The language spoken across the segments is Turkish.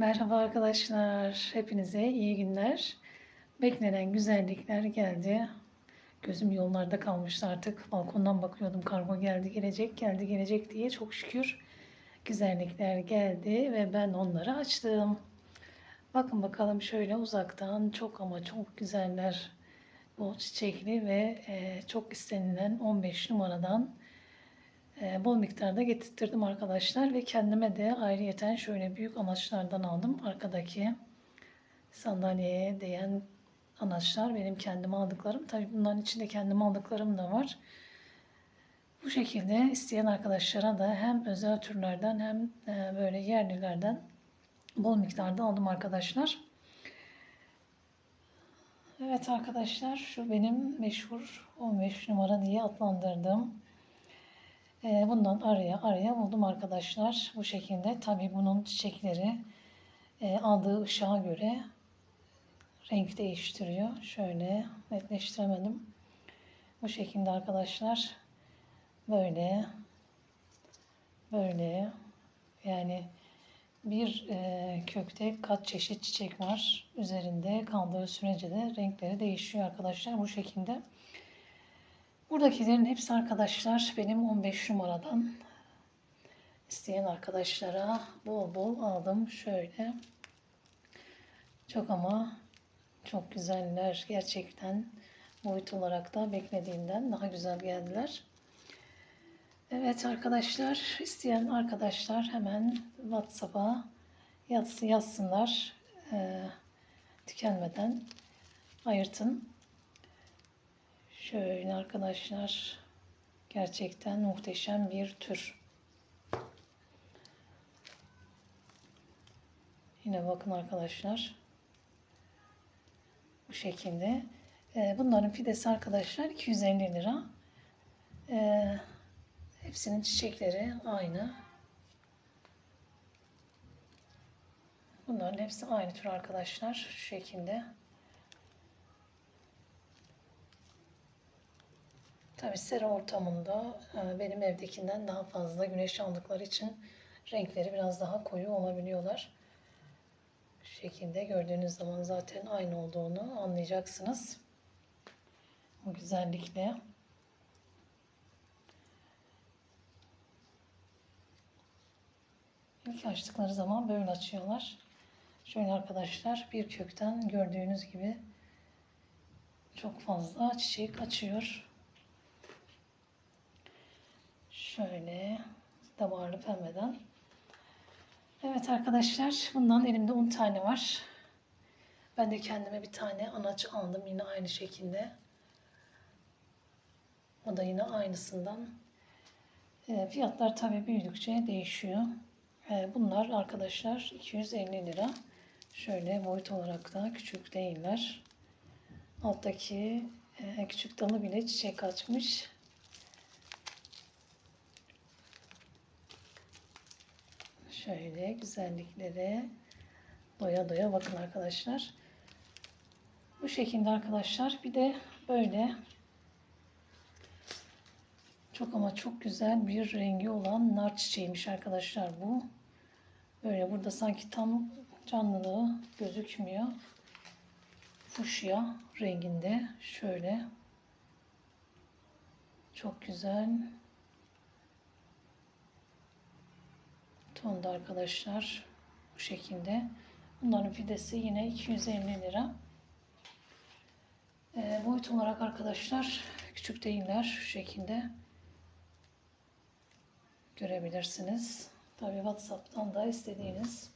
Merhaba arkadaşlar. Hepinize iyi günler. Beklenen güzellikler geldi. Gözüm yollarda kalmıştı artık. Balkondan bakıyordum kargo geldi gelecek geldi gelecek diye çok şükür güzellikler geldi ve ben onları açtım. Bakın bakalım şöyle uzaktan çok ama çok güzeller. Bu çiçekli ve e, çok istenilen 15 numaradan bol miktarda getirttirdim arkadaşlar ve kendime de ayrıyeten şöyle büyük amaçlardan aldım. Arkadaki sandalyeye değen anaçlar benim kendime aldıklarım. Tabii bunların içinde kendime aldıklarım da var. Bu şekilde isteyen arkadaşlara da hem özel türlerden hem e, böyle yerlilerden bol miktarda aldım arkadaşlar. Evet arkadaşlar şu benim meşhur 15 numara diye adlandırdığım ee, bundan araya araya buldum arkadaşlar. Bu şekilde tabi bunun çiçekleri e, aldığı ışığa göre renk değiştiriyor. Şöyle netleştiremedim. Bu şekilde arkadaşlar böyle böyle yani bir e, kökte kaç çeşit çiçek var üzerinde kaldığı sürece de renkleri değişiyor arkadaşlar bu şekilde. Buradakilerin hepsi arkadaşlar benim 15 numaradan isteyen arkadaşlara bol bol aldım. Şöyle çok ama çok güzeller gerçekten boyut olarak da beklediğimden daha güzel geldiler. Evet arkadaşlar isteyen arkadaşlar hemen WhatsApp'a yazsın, yazsınlar. Ee, tükenmeden ayırtın. Şöyle arkadaşlar gerçekten muhteşem bir tür. Yine bakın arkadaşlar. Bu şekilde. Ee, bunların fidesi arkadaşlar 250 lira. Ee, hepsinin çiçekleri aynı. Bunların hepsi aynı tür arkadaşlar. Şu şekilde. Tabi sera ortamında e, benim evdekinden daha fazla güneş aldıkları için renkleri biraz daha koyu olabiliyorlar. Şu şekilde gördüğünüz zaman zaten aynı olduğunu anlayacaksınız. Bu güzellikle. İlk açtıkları zaman böyle açıyorlar. Şöyle arkadaşlar bir kökten gördüğünüz gibi çok fazla çiçek açıyor. Şöyle damarlı pembeden. Evet arkadaşlar bundan elimde 10 tane var. Ben de kendime bir tane anaç aldım yine aynı şekilde. O da yine aynısından. E, fiyatlar tabi büyüdükçe değişiyor. E, bunlar arkadaşlar 250 lira. Şöyle boyut olarak da küçük değiller. Alttaki e, küçük dalı bile çiçek açmış. Şöyle güzelliklere doya doya bakın arkadaşlar. Bu şekilde arkadaşlar. Bir de böyle çok ama çok güzel bir rengi olan nar çiçeğiymiş arkadaşlar bu. Böyle burada sanki tam canlılığı gözükmüyor. Fuşya renginde şöyle çok güzel tonda arkadaşlar bu şekilde. Bunların fidesi yine 250 lira. E, boyut olarak arkadaşlar küçük değiller şu şekilde görebilirsiniz. Tabi WhatsApp'tan da istediğiniz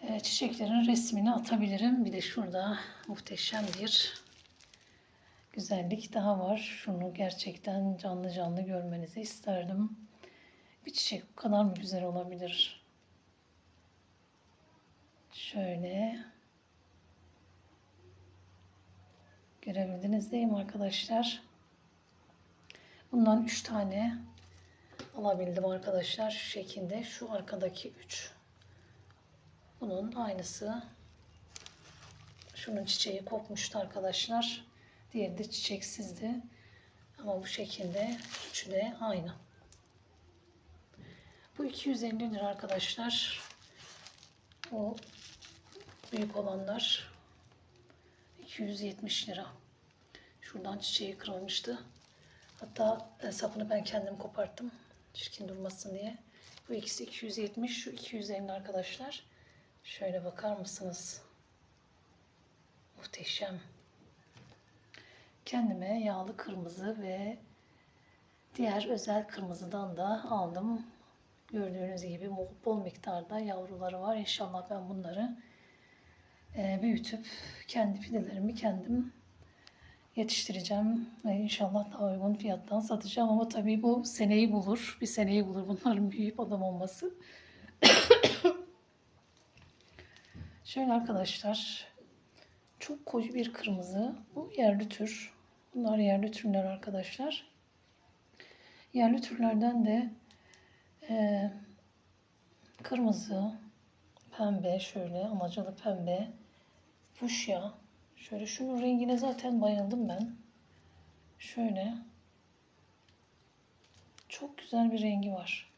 e, çiçeklerin resmini atabilirim. Bir de şurada muhteşem bir güzellik daha var. Şunu gerçekten canlı canlı görmenizi isterdim. Bir çiçek bu kadar mı güzel olabilir? Şöyle. Görebildiniz değil mi arkadaşlar? Bundan 3 tane alabildim arkadaşlar. Şu şekilde. Şu arkadaki 3. Bunun aynısı. Şunun çiçeği kopmuştu arkadaşlar. Diğeri de çiçeksizdi. Ama bu şekilde üçü de aynı. Bu 250 lira arkadaşlar. O büyük olanlar 270 lira. Şuradan çiçeği kırılmıştı. Hatta sapını ben kendim koparttım. Çirkin durmasın diye. Bu ikisi 270, şu 250 arkadaşlar. Şöyle bakar mısınız? Muhteşem. Kendime yağlı kırmızı ve diğer özel kırmızıdan da aldım. Gördüğünüz gibi bol, miktarda yavruları var. İnşallah ben bunları e, büyütüp kendi fidelerimi kendim yetiştireceğim inşallah daha uygun fiyattan satacağım ama tabii bu seneyi bulur. Bir seneyi bulur bunların büyüyüp adam olması. Şöyle arkadaşlar çok koyu bir kırmızı. Bu yerli tür. Bunlar yerli türler arkadaşlar. Yerli türlerden de e, kırmızı, pembe şöyle amacalı pembe, fuşya. Şöyle şunun rengine zaten bayıldım ben. Şöyle. Çok güzel bir rengi var.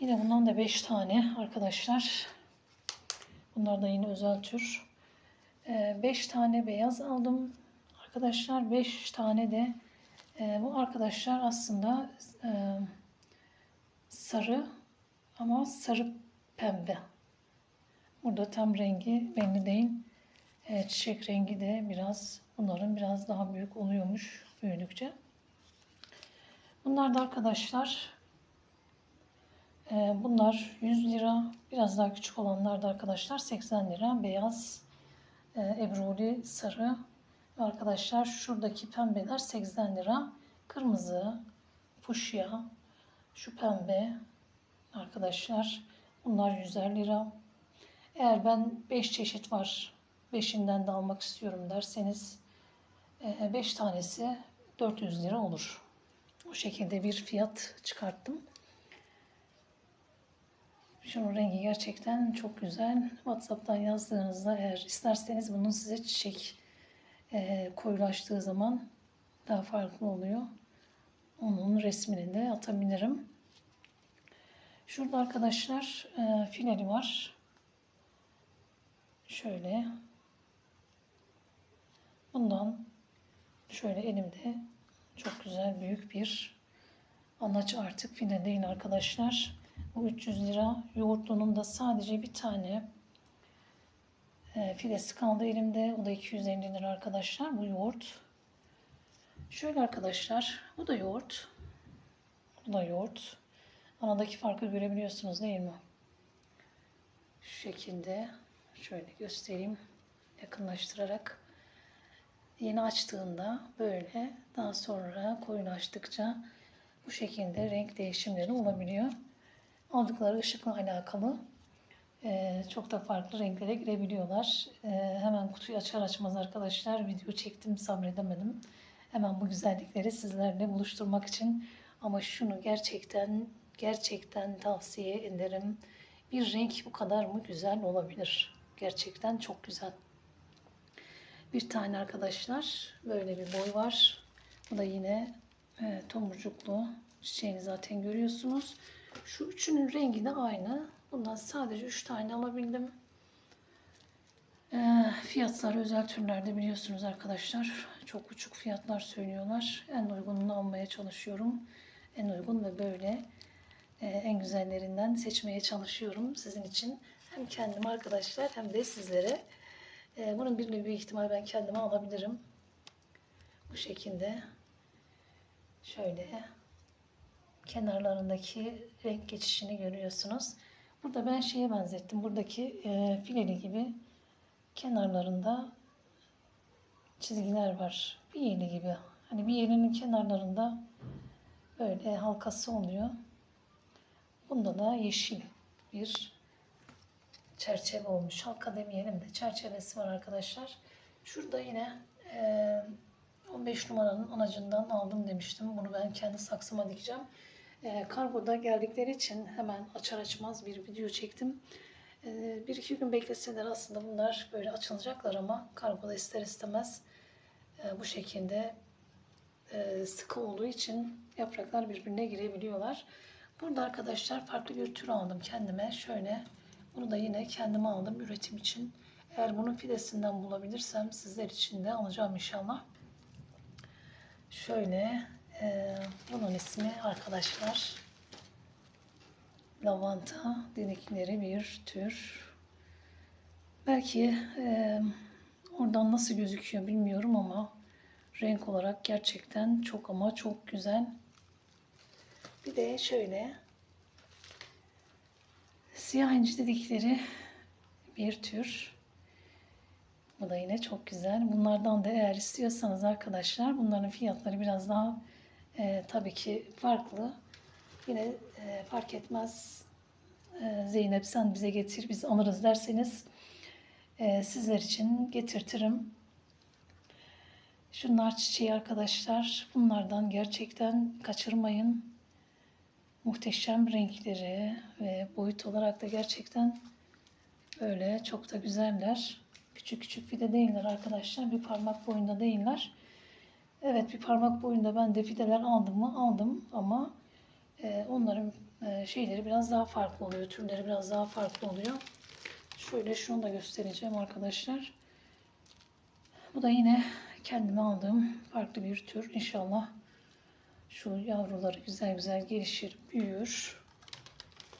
Yine bundan da 5 tane arkadaşlar. Bunlar da yine özel tür. 5 tane beyaz aldım. Arkadaşlar 5 tane de e, bu arkadaşlar aslında e, sarı ama sarı pembe. Burada tam rengi belli değil. E, çiçek rengi de biraz bunların biraz daha büyük oluyormuş büyüdükçe. Bunlar da arkadaşlar e, bunlar 100 lira. Biraz daha küçük olanlar da arkadaşlar 80 lira. Beyaz, e, ebruli, sarı. Arkadaşlar şuradaki pembeler 80 lira. Kırmızı, fuşya, şu pembe arkadaşlar bunlar 150 lira. Eğer ben 5 çeşit var, 5'inden de almak istiyorum derseniz 5 tanesi 400 lira olur. O şekilde bir fiyat çıkarttım. Şunun rengi gerçekten çok güzel. WhatsApp'tan yazdığınızda eğer isterseniz bunun size çiçek e, koyulaştığı zaman daha farklı oluyor. Onun resmini de atabilirim. Şurada arkadaşlar e, fileli var. Şöyle. Bundan şöyle elimde çok güzel büyük bir anaç artık file değil arkadaşlar. Bu 300 lira. Yoğurtlunun da sadece bir tane e, filesi kaldı elimde. O da 250 lira arkadaşlar. Bu yoğurt. Şöyle arkadaşlar. Bu da yoğurt. Bu da yoğurt. Aradaki farkı görebiliyorsunuz değil mi? Şu şekilde şöyle göstereyim yakınlaştırarak. Yeni açtığında böyle daha sonra koyulaştıkça bu şekilde renk değişimleri olabiliyor. Aldıkları ışıkla alakalı ee, çok da farklı renklere girebiliyorlar. Ee, hemen kutuyu açar açmaz arkadaşlar video çektim sabredemedim. Hemen bu güzellikleri sizlerle buluşturmak için ama şunu gerçekten gerçekten tavsiye ederim. Bir renk bu kadar mı güzel olabilir? Gerçekten çok güzel. Bir tane arkadaşlar böyle bir boy var. Bu da yine e, tomurcuklu çiçeğini zaten görüyorsunuz. Şu üçünün rengi de aynı. Bundan sadece 3 tane alabildim. E, fiyatları özel türlerde biliyorsunuz arkadaşlar. Çok uçuk fiyatlar söylüyorlar. En uygununu almaya çalışıyorum. En uygun ve böyle e, en güzellerinden seçmeye çalışıyorum sizin için. Hem kendim arkadaşlar hem de sizlere. E, bunun bir büyük ihtimal ben kendime alabilirim. Bu şekilde. Şöyle kenarlarındaki renk geçişini görüyorsunuz. Burada ben şeye benzettim. Buradaki e, fileli gibi kenarlarında çizgiler var. Bir yeli gibi. Hani bir yelinin kenarlarında böyle halkası oluyor. Bunda da yeşil bir çerçeve olmuş. Halka demeyelim de çerçevesi var arkadaşlar. Şurada yine e, 15 numaranın anacından aldım demiştim. Bunu ben kendi saksıma dikeceğim. E, kargoda geldikleri için hemen açar açmaz bir video çektim. E, bir iki gün bekleseler aslında bunlar böyle açılacaklar ama kargoda ister istemez e, bu şekilde e, sıkı olduğu için yapraklar birbirine girebiliyorlar. Burada arkadaşlar farklı bir tür aldım kendime. Şöyle bunu da yine kendime aldım üretim için. Eğer bunun fidesinden bulabilirsem sizler için de alacağım inşallah. Şöyle e, bunun ismi arkadaşlar lavanta dedikleri bir tür. Belki e, oradan nasıl gözüküyor bilmiyorum ama renk olarak gerçekten çok ama çok güzel. Bir de şöyle siyah inci dedikleri bir tür. Bu da yine çok güzel. Bunlardan da eğer istiyorsanız arkadaşlar bunların fiyatları biraz daha e, tabii ki farklı. Yine e, fark etmez e, Zeynep sen bize getir biz alırız derseniz e, sizler için getirtirim. Şunlar çiçeği arkadaşlar. Bunlardan gerçekten kaçırmayın. Muhteşem renkleri ve boyut olarak da gerçekten öyle çok da güzeller. Küçük küçük fide değiller arkadaşlar. Bir parmak boyunda değiller. Evet bir parmak boyunda ben de fideler aldım mı? Aldım ama e, onların e, şeyleri biraz daha farklı oluyor. Türleri biraz daha farklı oluyor. Şöyle şunu da göstereceğim arkadaşlar. Bu da yine kendime aldığım farklı bir tür. İnşallah şu yavruları güzel güzel gelişir, büyür.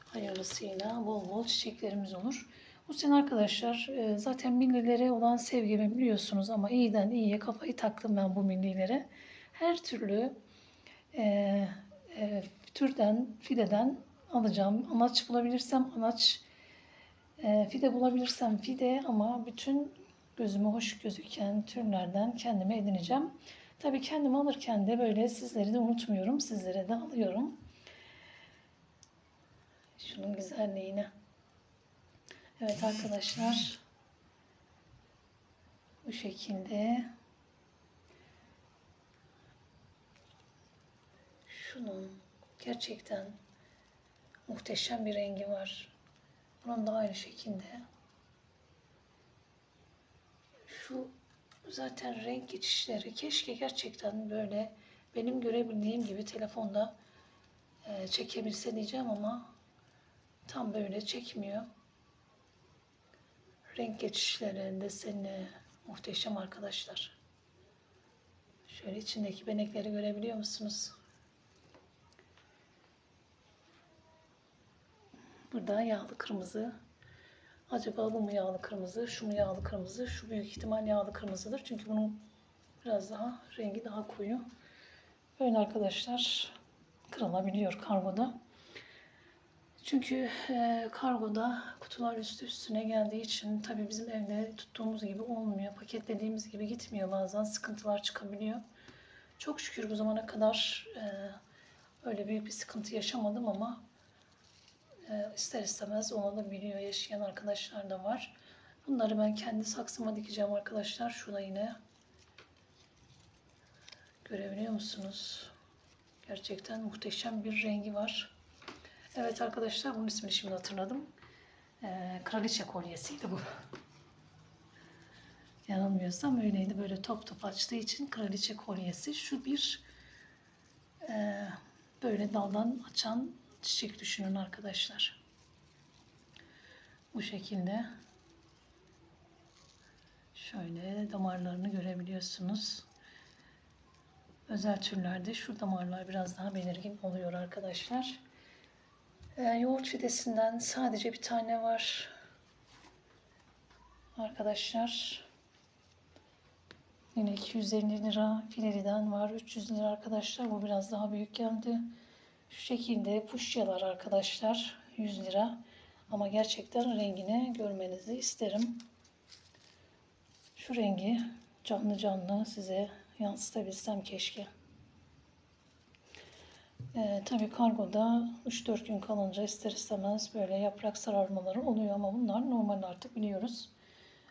Hayırlısıyla bol bol çiçeklerimiz olur. Bu sene arkadaşlar e, zaten millilere olan sevgimi biliyorsunuz ama iyiden iyiye kafayı taktım ben bu millilere. Her türlü e, e, türden, fideden alacağım. Anaç bulabilirsem anaç, e, fide bulabilirsem fide ama bütün gözüme hoş gözüken türlerden kendime edineceğim. Tabii kendimi alırken de böyle sizleri de unutmuyorum. Sizlere de alıyorum. Şunun güzelliğine. Evet arkadaşlar. Bu şekilde. Şunun gerçekten muhteşem bir rengi var. Bunun da aynı şekilde. Şu zaten renk geçişleri keşke gerçekten böyle benim görebildiğim gibi telefonda e, çekebilse diyeceğim ama tam böyle çekmiyor. Renk geçişleri, deseni muhteşem arkadaşlar. Şöyle içindeki benekleri görebiliyor musunuz? Burada yağlı kırmızı. Acaba bu mu yağlı kırmızı, şu mu yağlı kırmızı? Şu büyük ihtimal yağlı kırmızıdır. Çünkü bunun biraz daha rengi daha koyu. Böyle arkadaşlar kırılabiliyor kargoda. Çünkü e, kargoda kutular üstü üstüne geldiği için tabii bizim evde tuttuğumuz gibi olmuyor. Paketlediğimiz gibi gitmiyor bazen. Sıkıntılar çıkabiliyor. Çok şükür bu zamana kadar e, öyle büyük bir sıkıntı yaşamadım ama e, ister istemez olabiliyor. Yaşayan arkadaşlar da var. Bunları ben kendi saksıma dikeceğim arkadaşlar. Şurada yine görebiliyor musunuz? Gerçekten muhteşem bir rengi var. Evet arkadaşlar bunun ismini şimdi hatırladım. Ee, kraliçe kolyesiydi bu. Yanılmıyorsam öyleydi. Böyle top top açtığı için kraliçe kolyesi. Şu bir e, böyle daldan açan çiçek düşünün arkadaşlar. Bu şekilde şöyle damarlarını görebiliyorsunuz. Özel türlerde şu damarlar biraz daha belirgin oluyor arkadaşlar. Ee, yoğurt fidesinden sadece bir tane var. Arkadaşlar. Yine 250 lira fileriden var. 300 lira arkadaşlar. Bu biraz daha büyük geldi. Şu şekilde fuşyalar arkadaşlar. 100 lira. Ama gerçekten rengini görmenizi isterim. Şu rengi canlı canlı size yansıtabilsem keşke. Ee, tabii kargoda 3-4 gün kalınca ister istemez böyle yaprak sararmaları oluyor ama bunlar normal artık biliyoruz.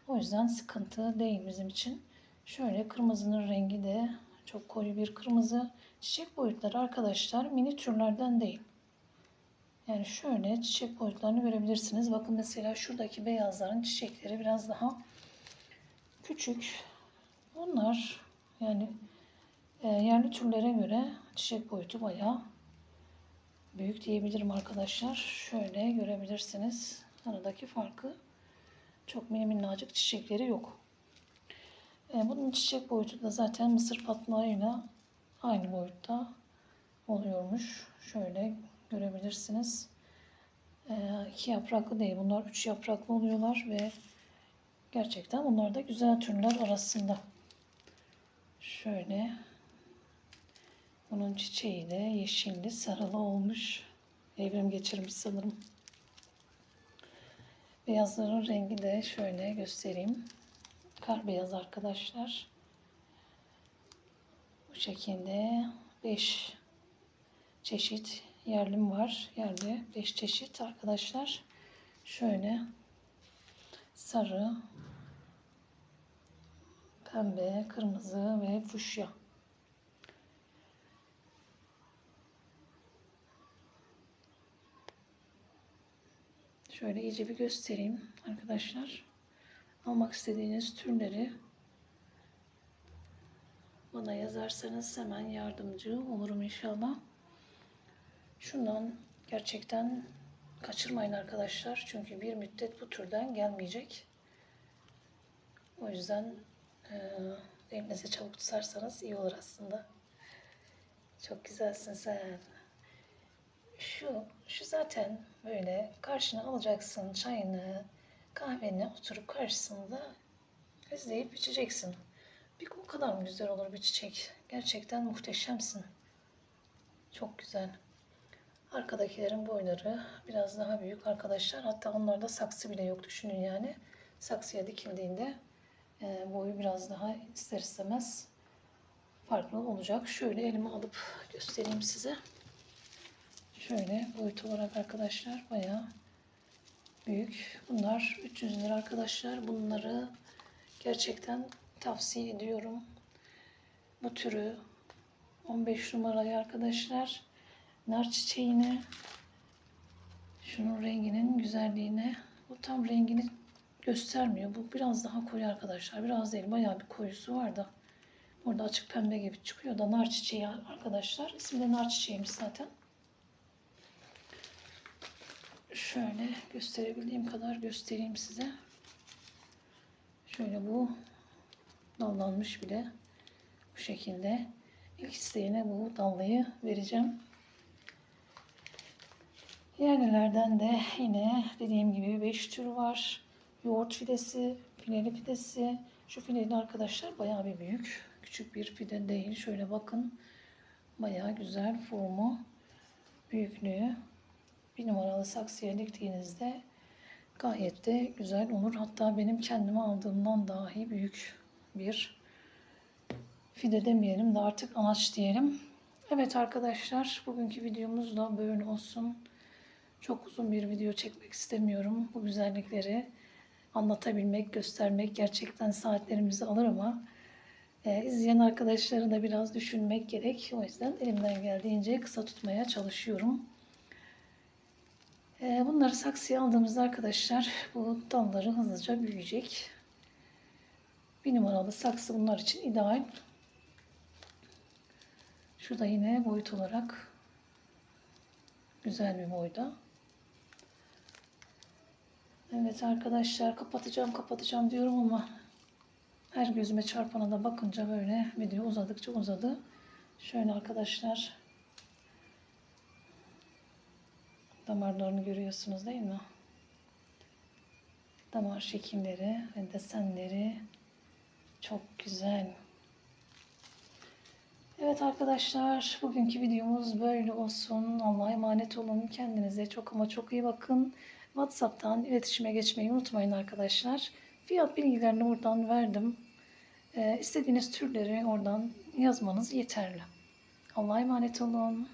O yüzden sıkıntı değil bizim için. Şöyle kırmızının rengi de çok koyu bir kırmızı. Çiçek boyutları arkadaşlar mini türlerden değil. Yani şöyle çiçek boyutlarını görebilirsiniz. Bakın mesela şuradaki beyazların çiçekleri biraz daha küçük. Bunlar yani e, yerli türlere göre çiçek boyutu bayağı büyük diyebilirim arkadaşlar. Şöyle görebilirsiniz. Aradaki farkı. Çok minnacık çiçekleri yok. E, bunun çiçek boyutu da zaten mısır patlağıyla aynı boyutta oluyormuş. Şöyle görebilirsiniz. E, iki yapraklı değil. Bunlar üç yapraklı oluyorlar ve gerçekten bunlar da güzel türler arasında. Şöyle bunun çiçeği de yeşilli sarılı olmuş. Evrim geçirmiş sanırım. Beyazların rengi de şöyle göstereyim. Kar beyaz arkadaşlar. Bu şekilde 5 çeşit yerlim var. Yerde 5 çeşit arkadaşlar. Şöyle sarı, pembe, kırmızı ve fuşya. Şöyle iyice bir göstereyim arkadaşlar. Almak istediğiniz türleri bana yazarsanız hemen yardımcı olurum inşallah. Şundan gerçekten kaçırmayın arkadaşlar. Çünkü bir müddet bu türden gelmeyecek. O yüzden e, elinize çabuk tutarsanız iyi olur aslında. Çok güzelsin sen. Şu, şu zaten böyle karşına alacaksın çayını, kahveni oturup karşısında izleyip içeceksin. Bir o kadar mı güzel olur bir çiçek. Gerçekten muhteşemsin. Çok güzel. Arkadakilerin boyları biraz daha büyük arkadaşlar. Hatta onlarda saksı bile yok düşünün yani. Saksıya dikildiğinde e, boyu biraz daha ister istemez farklı olacak. Şöyle elime alıp göstereyim size. Şöyle boyut olarak arkadaşlar bayağı büyük. Bunlar 300 lira arkadaşlar. Bunları gerçekten tavsiye ediyorum. Bu türü 15 numarayı arkadaşlar nar çiçeğine şunun renginin güzelliğine bu tam rengini göstermiyor. Bu biraz daha koyu arkadaşlar. Biraz değil bayağı bir koyusu var da. Burada açık pembe gibi çıkıyor da nar çiçeği arkadaşlar. İsmi de nar çiçeğiymiş zaten. Şöyle gösterebildiğim kadar göstereyim size. Şöyle bu dallanmış bile bu şekilde. İlk isteyene bu dallıyı vereceğim. Yerlilerden de yine dediğim gibi 5 tür var. Yoğurt fidesi, fileli fidesi. Şu fileli arkadaşlar bayağı bir büyük. Küçük bir fide değil. Şöyle bakın. Bayağı güzel formu, büyüklüğü. Bir numaralı saksıya diktiğinizde gayet de güzel olur. Hatta benim kendime aldığımdan dahi büyük bir fide demeyelim de artık anaç diyelim. Evet arkadaşlar bugünkü videomuz da böyle olsun. Çok uzun bir video çekmek istemiyorum. Bu güzellikleri anlatabilmek, göstermek gerçekten saatlerimizi alır ama e, izleyen arkadaşları da biraz düşünmek gerek. O yüzden elimden geldiğince kısa tutmaya çalışıyorum. E, bunları saksıya aldığımızda arkadaşlar bu dalları hızlıca büyüyecek. Bir numaralı saksı bunlar için ideal. Şu da yine boyut olarak güzel bir boyda. Evet arkadaşlar kapatacağım kapatacağım diyorum ama her gözüme çarpana da bakınca böyle video uzadıkça uzadı. Şöyle arkadaşlar damarlarını görüyorsunuz değil mi? Damar şekilleri ve desenleri çok güzel. Evet arkadaşlar bugünkü videomuz böyle olsun. Allah'a emanet olun. Kendinize çok ama çok iyi bakın. WhatsApp'tan iletişime geçmeyi unutmayın arkadaşlar. Fiyat bilgilerini oradan verdim. Ee, istediğiniz türleri oradan yazmanız yeterli. Allah'a emanet olun.